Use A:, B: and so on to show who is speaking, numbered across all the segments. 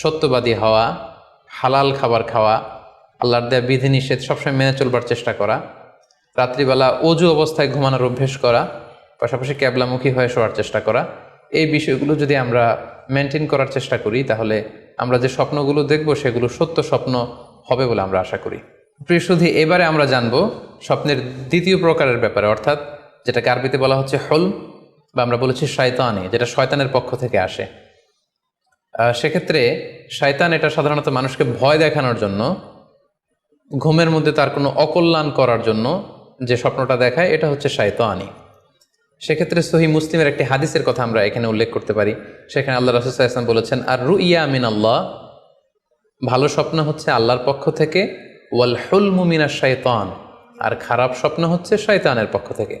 A: সত্যবাদী হওয়া, হালাল খাবার খাওয়া, আল্লাহর দেয়া বিধিনিষেধ সবসময় মেনে চলবার চেষ্টা করা, রাত্রিবেলা অজু অবস্থায় ঘুমানোর অভ্যেস করা, পাশাপাশি ক্যাবলামুখী হয়ে শোয়ার চেষ্টা করা, এই বিষয়গুলো যদি আমরা মেনটেন করার চেষ্টা করি, তাহলে আমরা যে স্বপ্নগুলো দেখব, সেগুলো সত্য স্বপ্ন হবে বলে আমরা আশা করি। প্রিয় শুধু এবারে আমরা জানব স্বপ্নের দ্বিতীয় প্রকারের ব্যাপারে, অর্থাৎ যেটাকে আরবিতে বলা হচ্ছে হল বা আমরা বলেছি শয়তানি, যেটা শয়তানের পক্ষ থেকে আসে। সেক্ষেত্রে শয়তান এটা সাধারণত মানুষকে ভয় দেখানোর জন্য, ঘুমের মধ্যে তার কোনো অকল্যাণ করার জন্য যে স্বপ্নটা দেখায়, এটা হচ্ছে শায়তানি। সেক্ষেত্রে সহি মুসলিমের একটি হাদিসের কথা আমরা এখানে উল্লেখ করতে পারি। সেখানে আল্লাহ রাসুল ইসলাম বলেছেন আর রু ইয়া আমিন আল্লাহ ভালো স্বপ্ন হচ্ছে আল্লাহর পক্ষ থেকে ওয়াল হুল মুমিনা শায়তান আর খারাপ স্বপ্ন হচ্ছে শয়তানের পক্ষ থেকে।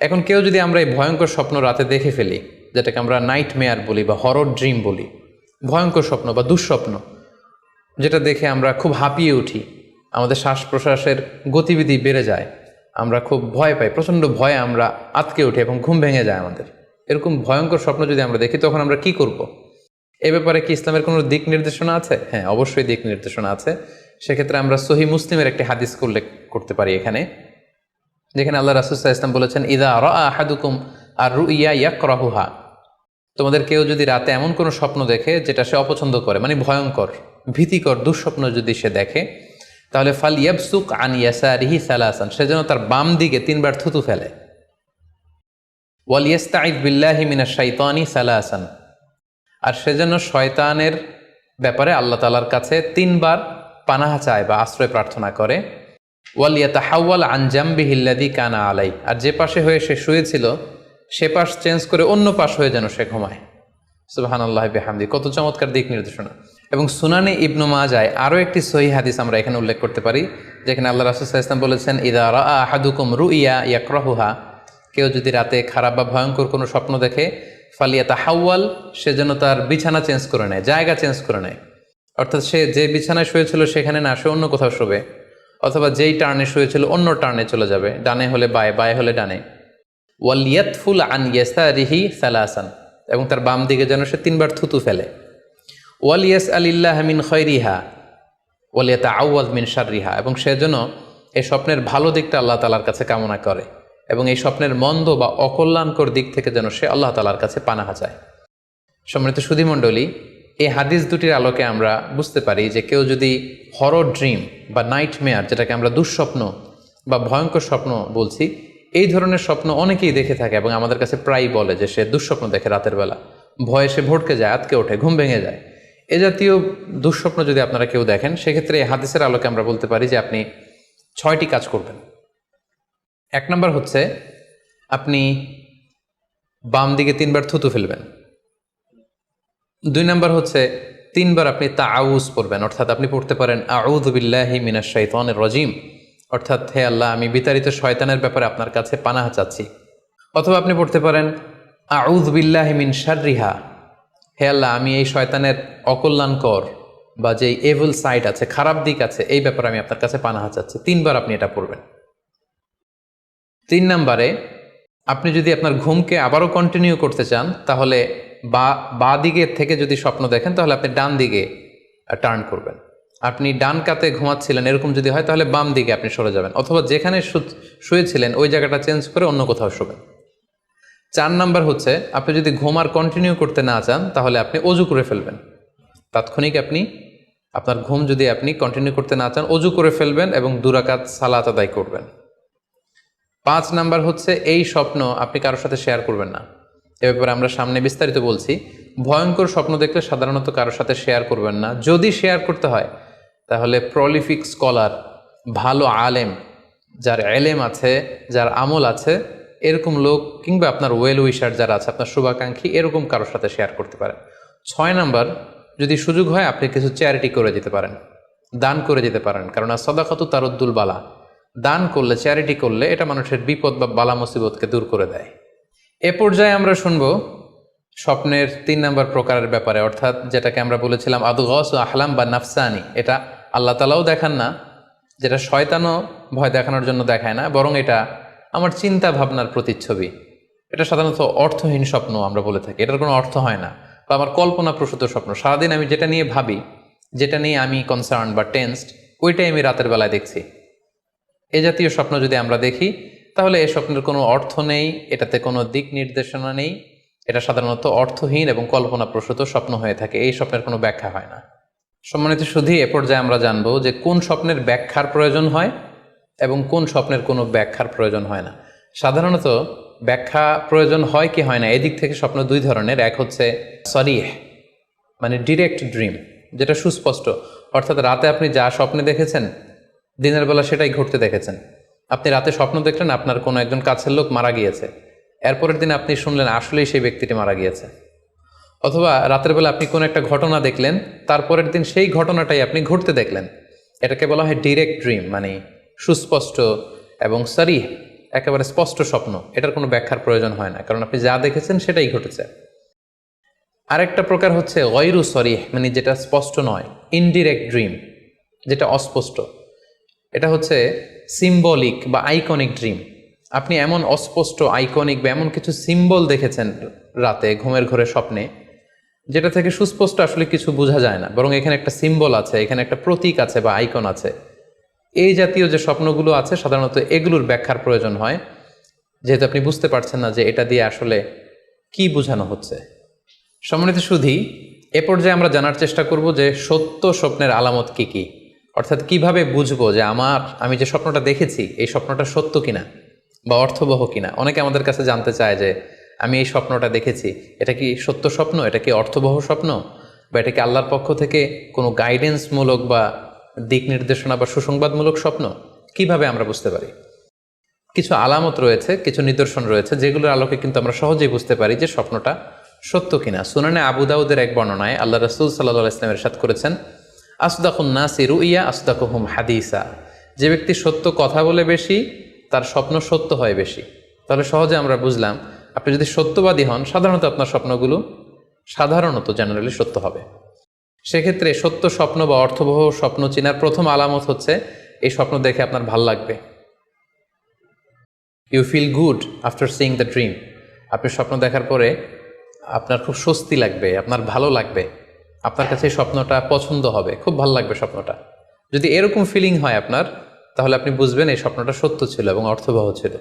A: এখন কেউ যদি আমরা এই ভয়ঙ্কর স্বপ্ন রাতে দেখে ফেলি, যেটাকে আমরা নাইট মেয়ার বলি বা হরর ড্রিম বলি ভয়ঙ্কর স্বপ্ন বা দুঃস্বপ্ন, যেটা দেখে আমরা খুব হাঁপিয়ে উঠি। আমাদের শ্বাস প্রশ্বাসের গতিবিধি বেড়ে যায়। আমরা খুব ভয় পাই, প্রচণ্ড ভয়ে আমরা আতকে উঠি এবং ঘুম ভেঙে যায় আমাদের। এরকম ভয়ঙ্কর স্বপ্ন যদি আমরা দেখি, তখন আমরা কি করব। এ ব্যাপারে কি ইসলামের কোনো দিক নির্দেশনা আছে? হ্যাঁ অবশ্যই দিক নির্দেশনা আছে। সেক্ষেত্রে আমরা সহি মুসলিমের একটি হাদিস উল্লেখ করতে পারি এখানে, যেখানে আল্লাহ রাসুসাহ ইসলাম বলেছেন, ইদা র আহাদুকুম আর রু ইয়া ইয়াক রাহুহা তোমাদের কেউ যদি রাতে এমন কোনো স্বপ্ন দেখে যেটা সে অপছন্দ করে মানে ভয়ঙ্কর, ভীতিকর, দুঃস্বপ্ন যদি সে দেখে, তাহলে ফাল ইয়াবসুক আন ইয়াসারিহি সালাসান, সে যেন তার বাম দিকে তিনবার থুতু ফেলে। ওয়াল ইয়াস্তাইদ বিল্লাহি মিনাশ শাইতানি সালাসান, আর সে যেন শয়তানের ব্যাপারে আল্লাহ তালার কাছে তিনবার পানাহা চায় বা আশ্রয় প্রার্থনা করে। ওয়াল ইয়াতাহাওয়াল আনজাম্বি হিল্লাদি কানা আলাই আর যে পাশে হয়ে সে শুয়েছিল সে পাশ চেঞ্জ করে অন্য পাশ হয়ে যেন সে ঘুমায়। সুবাহান আল্লাহ বেহামদি, কত চমৎকার দিক নির্দেশনা। এবং সুনানে ইবনু মাজায় আরও একটি সহি হাদিস আমরা এখানে উল্লেখ করতে পারি, যেখানে আল্লাহ রাসুল ইসলাম বলেছেন, ইদা রা আহাদুকুম রু ইয়া ইয়াকরাহুহা কেউ যদি রাতে খারাপ বা ভয়ঙ্কর কোনো স্বপ্ন দেখে ফালিয়া তা তাহাওয়াল সে যেন তার বিছানা চেঞ্জ করে নেয়, জায়গা চেঞ্জ করে নেয়। অর্থাৎ সে যে বিছানায় শুয়েছিল সেখানে না, সে অন্য কোথাও শোবে। অথবা যেই টার্নে শুয়েছিল, অন্য টার্নে চলে যাবে, ডানে হলে বায়ে বায়ে হলে ডানে। ওয়ালিয়াতফুল আন ইয়াসারিহি সালাসান, এবং তার বাম দিকে যেন সে তিনবার থুতু ফেলে। ওয়ালিয়াস আলিল্লাহ মিন খৈরিহা ওয়ালিয়াতা আউয়াজ মিন শাররিহা, এবং সে যেন এই স্বপ্নের ভালো দিকটা আল্লাহ তালার কাছে কামনা করে, এবং এই স্বপ্নের মন্দ বা অকল্যাণকর দিক থেকে যেন সে আল্লাহ তালার কাছে পানাহা চায়। সম্মানিত সুধীমণ্ডলী, এই হাদিস দুটির আলোকে আমরা বুঝতে পারি যে কেউ যদি হরর ড্রিম বা নাইট মেয়ার যেটাকে আমরা দুঃস্বপ্ন বা ভয়ঙ্কর স্বপ্ন বলছি এই ধরনের স্বপ্ন অনেকেই দেখে থাকে এবং আমাদের কাছে প্রায়ই বলে যে সে দুঃস্বপ্ন দেখে রাতের বেলা। ভয়ে সে ভটকে যায়, আতকে ওঠে, ঘুম ভেঙে যায়। এ জাতীয় দুঃস্বপ্ন যদি আপনারা কেউ দেখেন, সেক্ষেত্রে এই হাদিসের আলোকে আমরা বলতে পারি যে আপনি ছয়টি কাজ করবেন। এক নম্বর হচ্ছে, আপনি বাম দিকে তিনবার থুতু ফেলবেন। দুই নম্বর হচ্ছে, তিনবার আপনি তা আউজ পড়বেন, অর্থাৎ আপনি পড়তে পারেন আউদ বিল্লাহি মিনাশ শাইতানির রজিম। অর্থাৎ, হে আল্লাহ, আমি বিতাড়িত শয়তানের ব্যাপারে আপনার কাছে পানাহা চাচ্ছি। অথবা আপনি পড়তে পারেন আউদ বিল্লাহি মিন শাররিহা। হে আল্লাহ, আমি এই শয়তানের অকল্যাণকর বা যে এভেল সাইড আছে, খারাপ দিক আছে, এই ব্যাপারে আমি আপনার কাছে পানাহা চাচ্ছি। তিনবার আপনি এটা পড়বেন। তিন নম্বরে, আপনি যদি আপনার ঘুমকে আবারও কন্টিনিউ করতে চান, তাহলে বা বা দিকের থেকে যদি স্বপ্ন দেখেন, তাহলে আপনি ডান দিকে টার্ন করবেন। আপনি ডান কাতে ঘুমাচ্ছিলেন, এরকম যদি হয়, তাহলে বাম দিকে আপনি সরে যাবেন। অথবা যেখানে শুয়েছিলেন, ওই জায়গাটা চেঞ্জ করে অন্য কোথাও শোবেন। চার নাম্বার হচ্ছে, আপনি যদি ঘুম আর কন্টিনিউ করতে না চান, তাহলে আপনি অজু করে ফেলবেন। তাৎক্ষণিক আপনি, আপনার ঘুম যদি আপনি কন্টিনিউ করতে না চান, অজু করে ফেলবেন এবং দুরাকাত সালাত আদায় করবেন। পাঁচ নাম্বার হচ্ছে, এই স্বপ্ন আপনি কারোর সাথে শেয়ার করবেন না। এ ব্যাপারে আমরা সামনে বিস্তারিত বলছি। ভয়ঙ্কর স্বপ্ন দেখলে সাধারণত কারোর সাথে শেয়ার করবেন না। যদি শেয়ার করতে হয় তাহলে প্রলিফিক স্কলার ভালো আলেম, যার এলেম আছে, যার আমল আছে, এরকম লোক কিংবা আপনার ওয়েল উইশার যারা আছে, আপনার শুভাকাঙ্ক্ষী, এরকম কারোর সাথে শেয়ার করতে পারেন। ছয় নাম্বার, যদি সুযোগ হয়, আপনি কিছু চ্যারিটি করে যেতে পারেন। দান করে যেতে পারেন। কারণ সদাকত তারুদ্দুল বালা। দান করলে চ্যারিটি করলে, এটা মানুষের বিপদ বা বালা মুসিবতকে দূর করে দেয়। এ পর্যায়ে আমরা শুনব স্বপ্নের তিন নম্বর প্রকারের ব্যাপারে, অর্থাৎ যেটাকে আমরা বলেছিলাম, আদগস ও আহলাম বা নাফসানি। এটা আল্লাহ তালাও দেখান না, যেটা শয়তানও ভয় দেখানোর জন্য দেখায় না, বরং এটা আমার চিন্তা ভাবনার প্রতিচ্ছবি। এটা সাধারণত অর্থহীন স্বপ্ন আমরা বলে থাকি, এটার কোনো অর্থ হয় না। বা আমার কল্পনা প্রসূত স্বপ্ন, সারাদিন আমি যেটা নিয়ে ভাবি, যেটা নিয়ে আমি কনসার্ন বা টেন্সড ওইটাই আমি রাতের বেলায় দেখছি। এ জাতীয় স্বপ্ন যদি আমরা দেখি, তাহলে এই স্বপ্নের কোনো অর্থ নেই, এটাতে কোনো দিক নির্দেশনা নেই। এটা সাধারণত অর্থহীন এবং কল্পনা প্রসূত স্বপ্ন হয়ে থাকে, এই স্বপ্নের কোনো ব্যাখ্যা হয় না। সম্মানিত শুধু এ পর্যায়ে আমরা জানব যে কোন স্বপ্নের ব্যাখ্যার প্রয়োজন হয় এবং কোন স্বপ্নের কোনো ব্যাখ্যার প্রয়োজন হয় না। সাধারণত ব্যাখ্যা প্রয়োজন হয় কি হয় না, এদিক থেকে স্বপ্ন দুই ধরনের। এক হচ্ছে সরিহ মানে ডিরেক্ট ড্রিম যেটা সুস্পষ্ট। অর্থাৎ রাতে আপনি যা স্বপ্নে দেখেছেন, দিনের বেলা সেটাই ঘটতে দেখেছেন। আপনি রাতে স্বপ্ন দেখলেন, আপনার কোনো একজন কাছের লোক মারা গিয়েছে। এরপরের দিন আপনি শুনলেন, আসলেই সেই ব্যক্তিটি মারা গিয়েছে। অথবা রাতের বেলা আপনি কোনো একটা ঘটনা দেখলেন, তারপরের দিন সেই ঘটনাটাই আপনি ঘটতে দেখলেন। এটাকে বলা হয় ডিরেক্ট ড্রিম মানে সুস্পষ্ট এবং সারি একেবারে স্পষ্ট স্বপ্ন। এটার কোনো ব্যাখ্যার প্রয়োজন হয় না, কারণ আপনি যা দেখেছেন সেটাই ঘটেছে। আরেকটা প্রকার হচ্ছে ওয়রু সরি মানে যেটা স্পষ্ট নয় ইনডিরেক্ট ড্রিম যেটা অস্পষ্ট। এটা হচ্ছে সিম্বলিক বা আইকনিক ড্রিম আপনি এমন অস্পষ্ট আইকনিক বা এমন কিছু সিম্বল দেখেছেন রাতে, ঘুমের ঘরে স্বপ্নে যেটা থেকে সুস্পষ্ট আসলে কিছু বোঝা যায় না। বরং এখানে একটা সিম্বল আছে, এখানে একটা প্রতীক আছে বা আইকন আছে। এই জাতীয় যে স্বপ্নগুলো আছে, সাধারণত এগুলোর ব্যাখ্যার প্রয়োজন হয়। যেহেতু আপনি বুঝতে পারছেন না যে এটা দিয়ে আসলে কি বোঝানো হচ্ছে। সম্মানিত সুধী, এ পর্যায়ে আমরা জানার চেষ্টা করব যে সত্য স্বপ্নের আলামত কি কি? অর্থাৎ কীভাবে বুঝব যে আমার, আমি যে স্বপ্নটা দেখেছি, এই স্বপ্নটা সত্য কিনা বা অর্থবহ কিনা? অনেকে আমাদের কাছে জানতে চায় যে আমি এই স্বপ্নটা দেখেছি। এটা কি সত্য স্বপ্ন? এটা কি অর্থবহ স্বপ্ন? বা এটা কি আল্লাহর পক্ষ থেকে কোনো গাইডেন্সমূলক বা দিক নির্দেশনা বা সুসংবাদমূলক স্বপ্ন? কীভাবে আমরা বুঝতে পারি? কিছু আলামত রয়েছে, কিছু নিদর্শন রয়েছে, যেগুলোর আলোকে কিন্তু আমরা সহজেই বুঝতে পারি যে স্বপ্নটা সত্য কিনা। সুনানে আবু দাউদের এক বর্ণনায় আল্লাহ রসুল সাল্লাহ ইসলামের সাথ করেছেন, আসদাকুন নাসি রুইয়া, আসদাকুহুম হাদিসা। যে ব্যক্তি সত্য কথা বলে বেশি, তার স্বপ্ন সত্য হয় বেশি। তাহলে সহজে আমরা বুঝলাম আপনি যদি সত্যবাদী হন, সাধারণত আপনার স্বপ্নগুলো সাধারণত জেনারেলি সত্য হবে। সেক্ষেত্রে সত্য স্বপ্ন বা অর্থবহ স্বপ্ন চেনার প্রথম আলামত হচ্ছে, এই স্বপ্ন দেখে আপনার ভালো লাগবে। You feel good after seeing the dream আপনি স্বপ্ন দেখার পরে আপনার খুব স্বস্তি লাগবে, আপনার ভালো লাগবে। আপনার কাছে এই স্বপ্নটা পছন্দ হবে, খুব ভালো লাগবে স্বপ্নটা। যদি এরকম ফিলিং হয় আপনার, তাহলে আপনি বুঝবেন এই স্বপ্নটা সত্য ছিল এবং অর্থবহ ছিল।